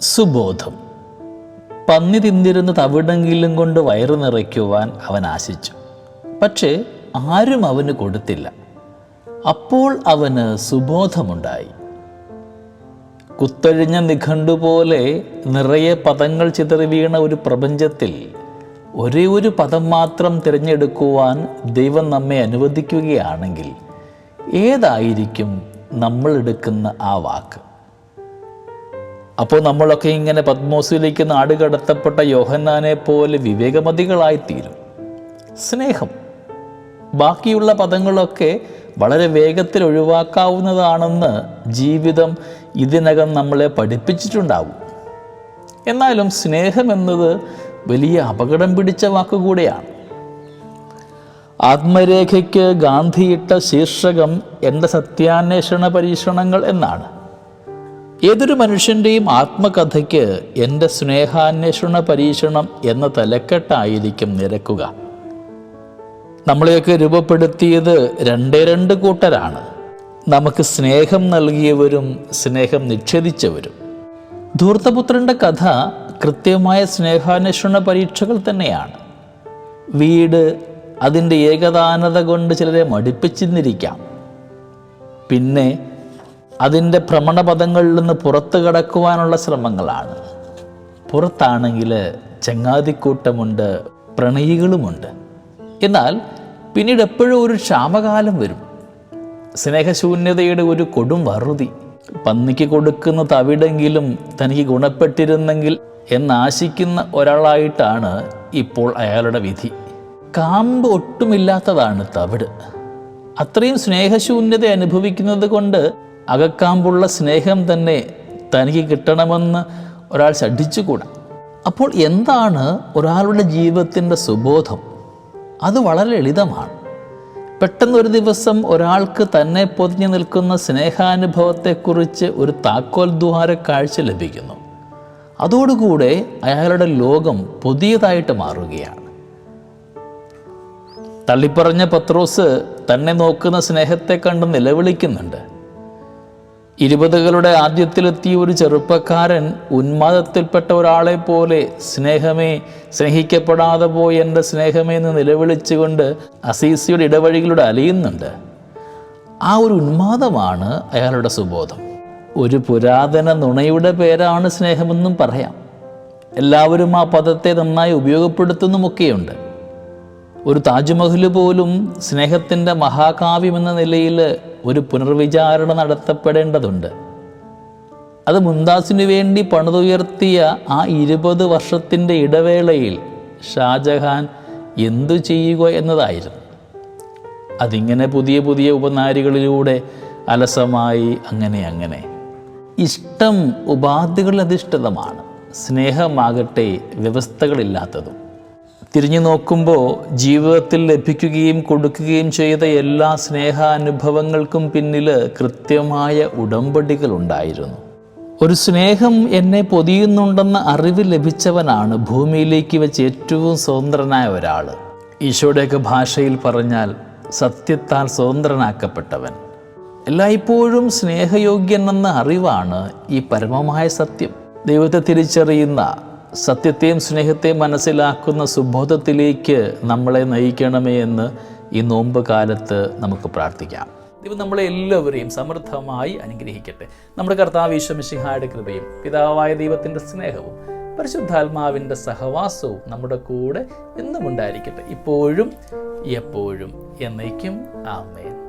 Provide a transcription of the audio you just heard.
സുബോധം. പന്നി തിന്നിരുന്ന് തവിടെങ്കിലും കൊണ്ട് വയറു നിറയ്ക്കുവാൻ അവൻ ആശിച്ചു. പക്ഷേ ആരും അവന് കൊടുത്തില്ല. അപ്പോൾ അവന് സുബോധമുണ്ടായി. കുത്തഴിഞ്ഞ നിഘണ്ടു പോലെ നിറയെ പദങ്ങൾ ചിതറി വീണ ഒരു പ്രപഞ്ചത്തിൽ ഒരേ ഒരു പദം മാത്രം തിരഞ്ഞെടുക്കുവാൻ ദൈവം നമ്മെ അനുവദിക്കുകയാണെങ്കിൽ ഏതായിരിക്കും നമ്മൾ എടുക്കുന്ന ആ വാക്ക്? അപ്പോൾ നമ്മളൊക്കെ ഇങ്ങനെ പത്മോസിലേക്ക് നാട് കടത്തപ്പെട്ട യോഹന്നാനെ പോലെ വിവേകമതികളായിത്തീരും. സ്നേഹം. ബാക്കിയുള്ള പദങ്ങളൊക്കെ വളരെ വേഗത്തിൽ ഒഴിവാക്കാവുന്നതാണെന്ന് ജീവിതം ഇതിനകം നമ്മളെ പഠിപ്പിച്ചിട്ടുണ്ടാവും. എന്നാലും സ്നേഹം എന്നത് വലിയ അപകടം പിടിച്ച വാക്കുകൂടെയാണ് ആത്മരേഖയ്ക്ക് ഗാന്ധിയിട്ട ശീർഷകം എന്റെ സത്യാന്വേഷണ പരീക്ഷണങ്ങൾ എന്നാണ്. ഏതൊരു മനുഷ്യന്റെയും ആത്മകഥയ്ക്ക് എന്റെ സ്നേഹാന്വേഷണ പരീക്ഷണം എന്ന തലക്കെട്ടായിരിക്കും നിരക്കുക. നമ്മളെയൊക്കെ രൂപപ്പെടുത്തിയത് രണ്ടേ രണ്ട് കൂട്ടരാണ്. നമുക്ക് സ്നേഹം നൽകിയവരും സ്നേഹം നിഷേധിച്ചവരും. ധൂർത്തപുത്രന്റെ കഥ കൃത്യമായ സ്നേഹാന്വേഷണ പരീക്ഷകൾ തന്നെയാണ്. വീട് അതിന്റെ ഏകദാനത കൊണ്ട് ചിലരെ മടിപ്പിച്ചിരുന്നിരിക്കാം പിന്നെ അതിന്റെ ഭ്രമണപഥങ്ങളിൽ നിന്ന് പുറത്തു കടക്കുവാനുള്ള ശ്രമങ്ങളാണ്. പുറത്താണെങ്കിൽ ചങ്ങാതിക്കൂട്ടമുണ്ട് പ്രണയികളുമുണ്ട്. എന്നാൽ പിന്നീട് എപ്പോഴും ഒരു ക്ഷാമകാലം വരും. സ്നേഹശൂന്യതയുടെ ഒരു കൊടും വറുതി. പന്നിക്ക് കൊടുക്കുന്ന തവിടെങ്കിലും തനിക്ക് ഗുണപ്പെട്ടിരുന്നെങ്കിൽ എന്നാശിക്കുന്ന ഒരാളായിട്ടാണ് ഇപ്പോൾ അയാളുടെ വിധി. കാമ്പ് ഒട്ടുമില്ലാത്തതാണ് തവിട്. അത്രയും സ്നേഹശൂന്യത അനുഭവിക്കുന്നത് കൊണ്ട് അകക്കാമ്പുള്ള സ്നേഹം തന്നെ തനിക്ക് കിട്ടണമെന്ന് ഒരാൾ ശഠിച്ചുകൂടാ? അപ്പോൾ എന്താണ് ഒരാളുടെ ജീവിതത്തിന്റെ സുബോധം? അത് വളരെ ലളിതമാണ്. പെട്ടെന്ന് ഒരു ദിവസം ഒരാൾക്ക് തന്നെ പൊതിഞ്ഞു നിൽക്കുന്ന സ്നേഹാനുഭവത്തെക്കുറിച്ച് ഒരു താക്കോൽ ദ്വാര കാഴ്ച ലഭിക്കുന്നു. അതോടുകൂടെ അയാളുടെ ലോകം പുതിയതായിട്ട് മാറുകയാണ്. തള്ളിപ്പറഞ്ഞ പത്രോസ് തന്നെ നോക്കുന്ന സ്നേഹത്തെ കണ്ട് നിലവിളിക്കുന്നുണ്ട്. ഇരുപതുകളുടെ ആദ്യത്തിലെത്തിയ ഒരു ചെറുപ്പക്കാരൻ ഉന്മാദത്തിൽപ്പെട്ട ഒരാളെ പോലെ സ്നേഹമേ സ്നേഹിക്കപ്പെടാതെ പോയി എന്റെ സ്നേഹമേ എന്ന് നിലവിളിച്ചുകൊണ്ട് അസീസിയുടെ ഇടവഴികളിലൂടെ അലിയുന്നുണ്ട്. ആ ഒരു ഉന്മാദമാണ് അയാളുടെ സുബോധം. ഒരു പുരാതന നുണയുടെ പേരാണ് സ്നേഹമെന്നും പറയാം. എല്ലാവരും ആ പദത്തെ നന്നായി ഉപയോഗപ്പെടുത്തുന്നുമൊക്കെയുണ്ട്. ഒരു താജ്മഹൽ പോലും സ്നേഹത്തിന്റെ മഹാകാവ്യം എന്ന നിലയിൽ ഒരു പുനർവിചാരണ നടത്തപ്പെടേണ്ടതുണ്ട്. അത് മുംതാസിനു വേണ്ടി പണിതുയർത്തിയ ആ ഇരുപത് വർഷത്തിന്റെ ഇടവേളയിൽ ഷാജഹാൻ എന്തു ചെയ്യുക എന്നതായിരുന്നു. അതിങ്ങനെ പുതിയ പുതിയ ഉപനാരികളിലൂടെ അലസമായി അങ്ങനെ അങ്ങനെ. ഇഷ്ടം ഉപാധികളിൽ അധിഷ്ഠിതമാണ് സ്നേഹമാകട്ടെ വ്യവസ്ഥകളില്ലാത്തതും. തിരിഞ്ഞു നോക്കുമ്പോൾ ജീവിതത്തിൽ ലഭിക്കുകയും കൊടുക്കുകയും ചെയ്ത എല്ലാ സ്നേഹാനുഭവങ്ങൾക്കും പിന്നിൽ കൃത്യമായ ഉടമ്പടികൾ ഉണ്ടായിരുന്നു ഒരു സ്നേഹം എന്നെ പൊതിയുന്നുണ്ടെന്ന അറിവ് ലഭിച്ചവനാണ് ഭൂമിയിലേക്ക് വെച്ച് ഏറ്റവും സ്വതന്ത്രനായ ഒരാൾ ഈശോയുടെയൊക്കെ ഭാഷയിൽ പറഞ്ഞാൽ സത്യത്താൽ സ്വതന്ത്രനാക്കപ്പെട്ടവൻ. എല്ലായ്പ്പോഴും സ്നേഹയോഗ്യൻ എന്ന അറിവാണ് ഈ പരമമായ സത്യം. ദൈവത്തെ തിരിച്ചറിയുന്ന സത്യത്തെയും സ്നേഹത്തെയും മനസ്സിലാക്കുന്ന സുബോധത്തിലേക്ക് നമ്മളെ നയിക്കണമേ എന്ന് ഈ നോമ്പ് കാലത്ത് നമുക്ക് പ്രാർത്ഥിക്കാം. ദൈവം നമ്മളെ എല്ലാവരെയും സമൃദ്ധമായി അനുഗ്രഹിക്കട്ടെ. നമ്മുടെ കർത്താവ് ഈശ്വമിഷിഹായുടെ കൃപയും പിതാവായ ദൈവത്തിന്റെ സ്നേഹവും പരിശുദ്ധാത്മാവിന്റെ സഹവാസവും നമ്മുടെ കൂടെ എന്നും ഉണ്ടായിരിക്കട്ടെ. ഇപ്പോഴും എപ്പോഴും എന്നേക്കും. ആമേൻ.